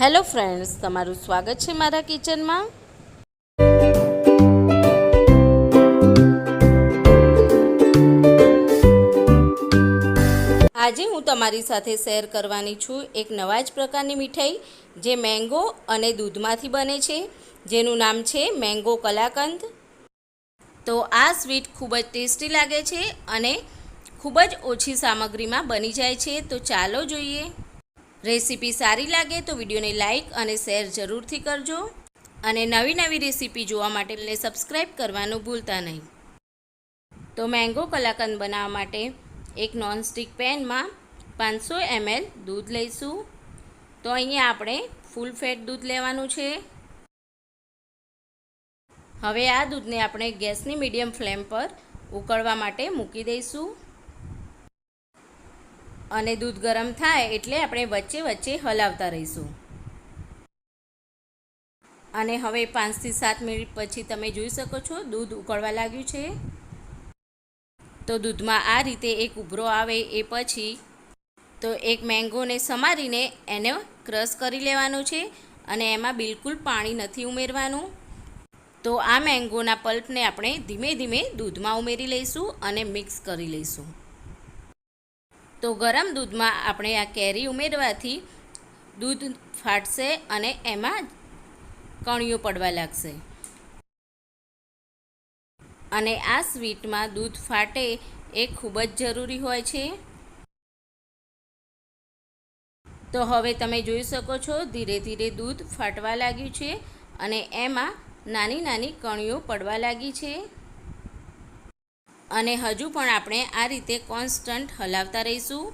Hello friends, તમારું સ્વાગત છે મારા કિચનમાં. આજે હું તમારી સાથે શેર કરવાની છું એક નવા જ પ્રકારની મીઠાઈ, જે મેંગો અને દૂધમાંથી બને છે. જેનું નામ છે મેંગો કલાકંદ. તો આ સ્વીટ ખૂબ જ ટેસ્ટી લાગે છે અને ખૂબ જ ઓછી સામગ્રીમાં બની જાય છે. તો ચાલો જોઈએ. રેસીપી સારી લાગે તો વિડીયોને લાઇક અને શેર જરૂરથી કરજો. અને નવી નવી રેસીપી જોવા માટે સબસ્ક્રાઈબ કરવાનું ભૂલતા નહીં. તો મેંગો કલાકંદ બનાવવા માટે એક નોનસ્ટિક પેનમાં પાંચસો એમએલ દૂધ લઈશું. તો અહીંયા આપણે ફૂલ ફેટ દૂધ લેવાનું છે. હવે આ દૂધને આપણે ગેસની મીડિયમ ફ્લેમ પર ઉકળવા માટે મૂકી દઈશું. અને દૂધ ગરમ થાય એટલે આપણે વચ્ચે વચ્ચે હલાવતા રહીશું. અને હવે પાંચથી સાત મિનિટ પછી તમે જોઈ શકો છો, દૂધ ઉકળવા લાગ્યું છે. તો દૂધમાં આ રીતે એક ઉભરો આવે એ પછી તો એક મેંગોને સમારીને એને ક્રશ કરી લેવાનું છે અને એમાં બિલકુલ પાણી નથી ઉમેરવાનું. તો આ મેંગોના પલ્પને આપણે ધીમે ધીમે દૂધમાં ઉમેરી લઈશું અને મિક્સ કરી લઈશું. તો ગરમ દૂધમાં આપણે આ કેરી ઉમેરવાથી દૂધ ફાટશે અને એમાં કણીઓ પડવા લાગશે. અને આ સ્વીટમાં દૂધ ફાટે એ ખૂબ જ જરૂરી હોય છે. તો હવે તમે જોઈ શકો છો ધીરે ધીરે દૂધ ફાટવા લાગ્યું છે અને એમાં નાની નાની કણીઓ પડવા લાગી છે. અને હજુ પણ આપણે આ રીતે કોન્સ્ટન્ટ હલાવતા રહીશું.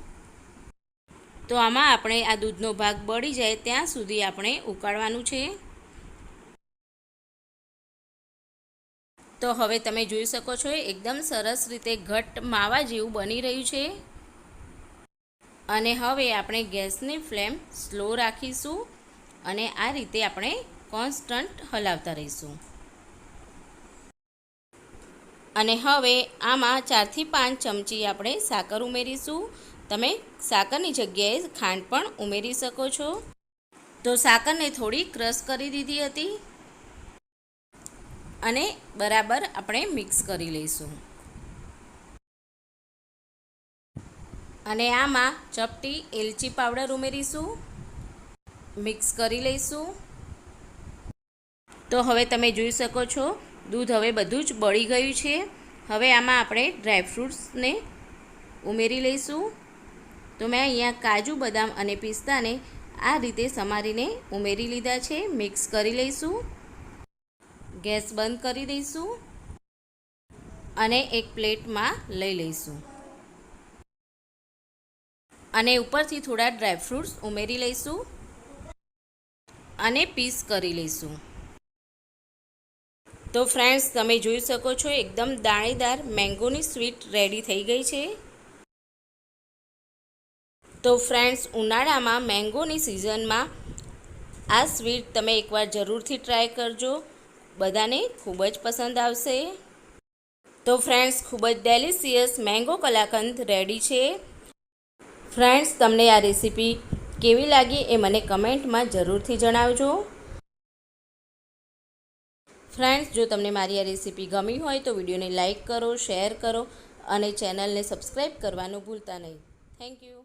તો આમાં આપણે આ દૂધનો ભાગ બળી જાય ત્યાં સુધી આપણે ઉકાળવાનું છે. તો હવે તમે જોઈ શકો છો, એકદમ સરસ રીતે ઘટ માવા જેવું બની રહ્યું છે. અને હવે આપણે ગેસની ફ્લેમ સ્લો રાખીશું અને આ રીતે આપણે કોન્સ્ટન્ટ હલાવતા રહીશું. અને હવે આમાં ચારથી પાંચ ચમચી આપણે સાકર ઉમેરીશું. તમે સાકરની જગ્યાએ ખાંડ પણ ઉમેરી શકો છો. તો સાકરને થોડી ક્રશ કરી દીધી હતી. અને બરાબર આપણે મિક્સ કરી લઈશું. અને આમાં ચપટી એલચી પાવડર ઉમેરીશું. મિક્સ કરી લઈશું. તો હવે તમે જોઈ શકો છો દૂધ હવે બધું જ બળી ગયું છે. હવે આમાં આપણે ડ્રાયફ્રૂટ્સને ઉમેરી લઈશું. તો મેં અહીંયા કાજુ, બદામ અને પિસ્તાને આ રીતે સમારીને ઉમેરી લીધા છે. મિક્સ કરી લઈશું. ગેસ બંધ કરી દઈશું અને એક પ્લેટમાં લઈ લઈશું. અને ઉપરથી થોડા ડ્રાયફ્રૂટ્સ ઉમેરી લઈશું અને પીસ કરી લઈશું. તો ફ્રેન્ડ્સ, તમે જોઈ શકો છો એકદમ દાણેદાર મેંગોની સ્વીટ રેડી થઈ ગઈ છે. તો ફ્રેન્ડ્સ, ઉનાળામાં મેંગોની સિઝનમાં આ સ્વીટ તમે એકવાર જરૂરથી ટ્રાય કરજો. બધાને ખૂબ જ પસંદ આવશે. તો ફ્રેન્ડ્સ, ખૂબ જ ડેલિશિયસ મેંગો કલાકંદ રેડી છે. ફ્રેન્ડ્સ, તમને આ રેસીપી કેવી લાગી એ મને કમેન્ટમાં જરૂરથી જણાવજો. ફ્રેન્ડ્સ, જો તમને મારી આ રેસીપી ગમી હોય તો વિડીયોને લાઇક કરો, શેર કરો અને ચેનલને સબસ્ક્રાઈબ કરવાનું ભૂલતા નહીં. Thank you.